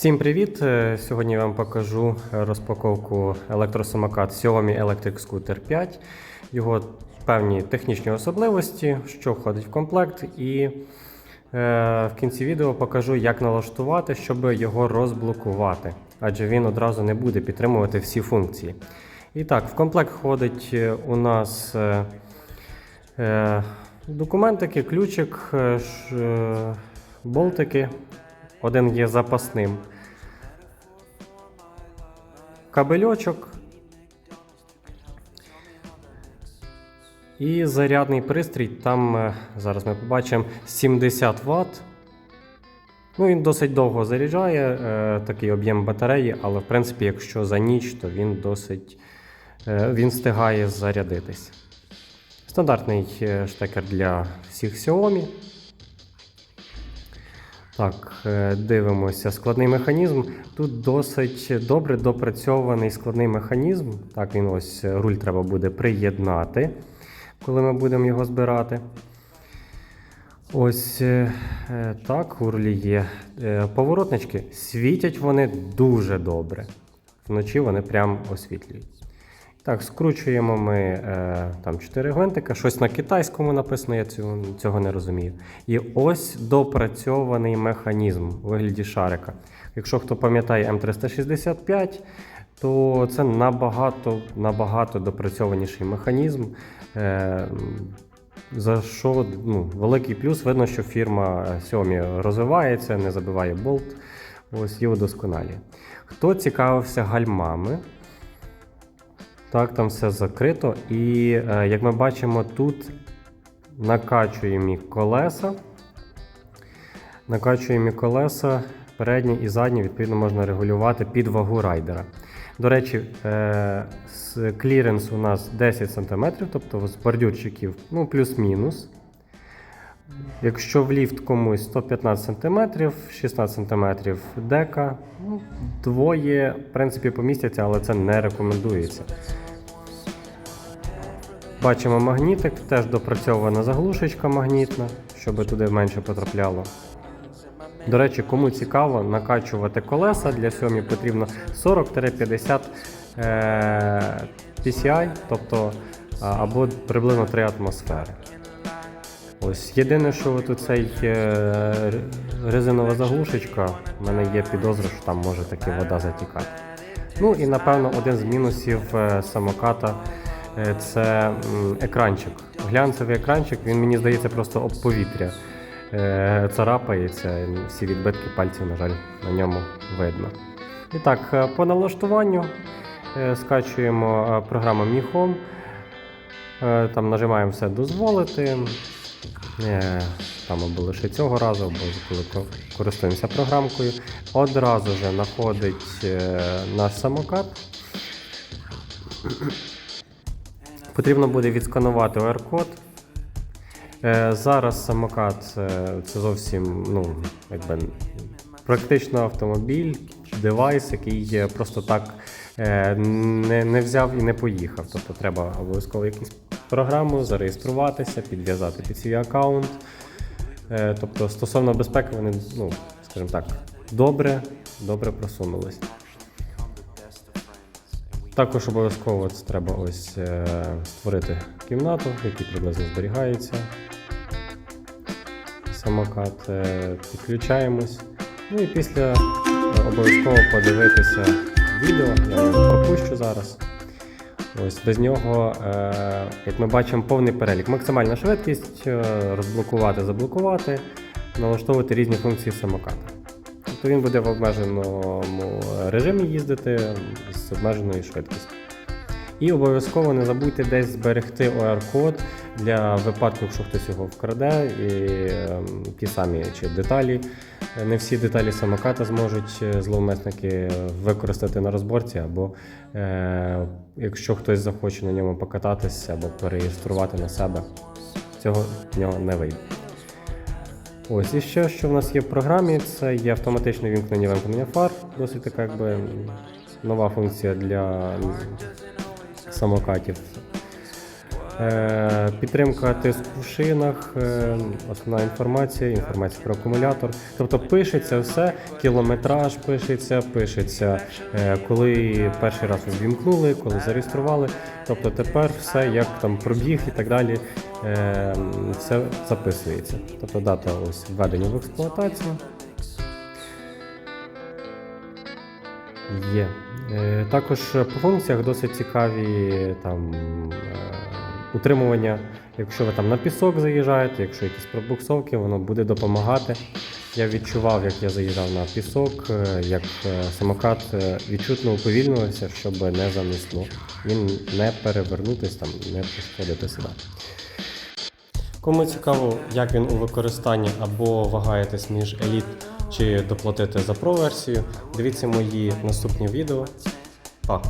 Всім привіт! Е, Сьогодні я вам покажу розпаковку електросамокат Xiaomi Electric Scooter 5, його певні технічні особливості, що входить в комплект, і е, в кінці відео покажу, як налаштувати, щоб його розблокувати, адже він одразу не буде підтримувати всі функції. І так, в комплект входить е, у нас е, е, документики, ключик, ш- е, болтики. Один є запасним. Кабельочок. І зарядний пристрій. Там е, зараз ми побачимо 70 Вт. Ну, він досить довго заряджає е, такий об'єм батареї, але в принципі, якщо за ніч, то він досить е, він встигає зарядитись. Стандартний е, штекер для всіх Xiaomi. Так, е, дивимося. Складний механізм. Тут досить добре допрацьований складний механізм. Так, він ось е, руль треба буде приєднати, коли ми будемо його збирати. Ось е, так, у рулі є. Поворотнички світять вони дуже добре. Вночі вони прям освітлюють. Так, скручуємо ми е, там 4 гвинтика, щось на китайському написано, я цього, цього не розумію. І ось допрацьований механізм у вигляді шарика. Якщо хто пам'ятає М365, то це набагато, набагато допрацьованіший механізм. Е, за що ну, великий плюс, видно, що фірма Xiaomi розвивається, не забиває болт, ось і удосконалює. Хто цікавився гальмами, так, там все закрито. І е, як ми бачимо, тут накачуємо колеса. Накачуємо колеса, передні і задні, відповідно, можна регулювати під вагу райдера. До речі, е, кліренс у нас 10 см, тобто з бордюрчиків ну, плюс-мінус. Якщо в ліфт комусь 115 см, 16 см дека, ну, двоє, в принципі, помістяться, але це не рекомендується. Бачимо магнітик, теж допрацьована заглушечка магнітна, щоб туди менше потрапляло. До речі, кому цікаво накачувати колеса для Xiaomi потрібно 40-50 е, PCI, тобто або приблизно 3 атмосфери. Ось єдине, що тут цей е, резинова заглушечка, в мене є підозра, що там може таки вода затікати. Ну і напевно один з мінусів е, самоката е, це екранчик. Глянцевий екранчик, він мені здається просто об повітря царапається, всі відбитки пальців, на жаль, на ньому видно. І так, по налаштуванню скачуємо програму Mi Home. Там нажимаємо все дозволити. Е, Там або лише цього разу, або коли користуємося програмкою. Одразу же знаходить е, наш самокат. Потрібно буде відсканувати QR-код. Е, Зараз самокат це зовсім ну, якби, практично автомобіль, девайс, який просто так не, не взяв і не поїхав. Тобто треба обов'язково якусь програму зареєструватися, підв'язати під свій аккаунт. Е, Тобто, стосовно безпеки, вони, ну, скажімо так, добре, добре просунулись. Також обов'язково треба ось е, створити кімнату, в якій приблизно зберігається самокат. Е, підключаємось. Ну і після обов'язково подивитися відео, я його пропущу зараз. Ось без нього, е, як ми бачимо, повний перелік. Максимальна швидкість, е, розблокувати, заблокувати, налаштовувати різні функції самоката. Тобто він буде в обмеженому режимі їздити з обмеженою швидкістю. І обов'язково не забудьте десь зберегти OR-код для випадку, якщо хтось його вкраде, і ем, ті самі чи деталі. Не всі деталі самоката зможуть е, зловмисники використати на розборці, або е, якщо хтось захоче на ньому покататися або переєструвати на себе, цього в нього не вийде. Ось і ще, що в нас є в програмі, це є автоматичне вімкнення вимкнення фар, досить така якби нова функція для самокатів. Е, Підтримка тиску в шинах, е, основна інформація, інформація про акумулятор. Тобто пишеться все, кілометраж пишеться, пишеться, е, коли перший раз увімкнули, коли зареєстрували. Тобто тепер все, як там пробіг і так далі, все записується. Тобто дата ось введення в експлуатацію. Є. Також по функціях досить цікаві там утримування. Якщо ви там на пісок заїжджаєте, якщо якісь пробуксовки, воно буде допомагати. Я відчував, як я заїжджав на пісок, е, як е, самокат е, відчутно уповільнювався, щоб не занесло. Він не перевернутись там, не пошкодити себе. Кому цікаво, як він у використанні або вагаєтесь між еліт чи доплатити за про версію, дивіться мої наступні відео. Па!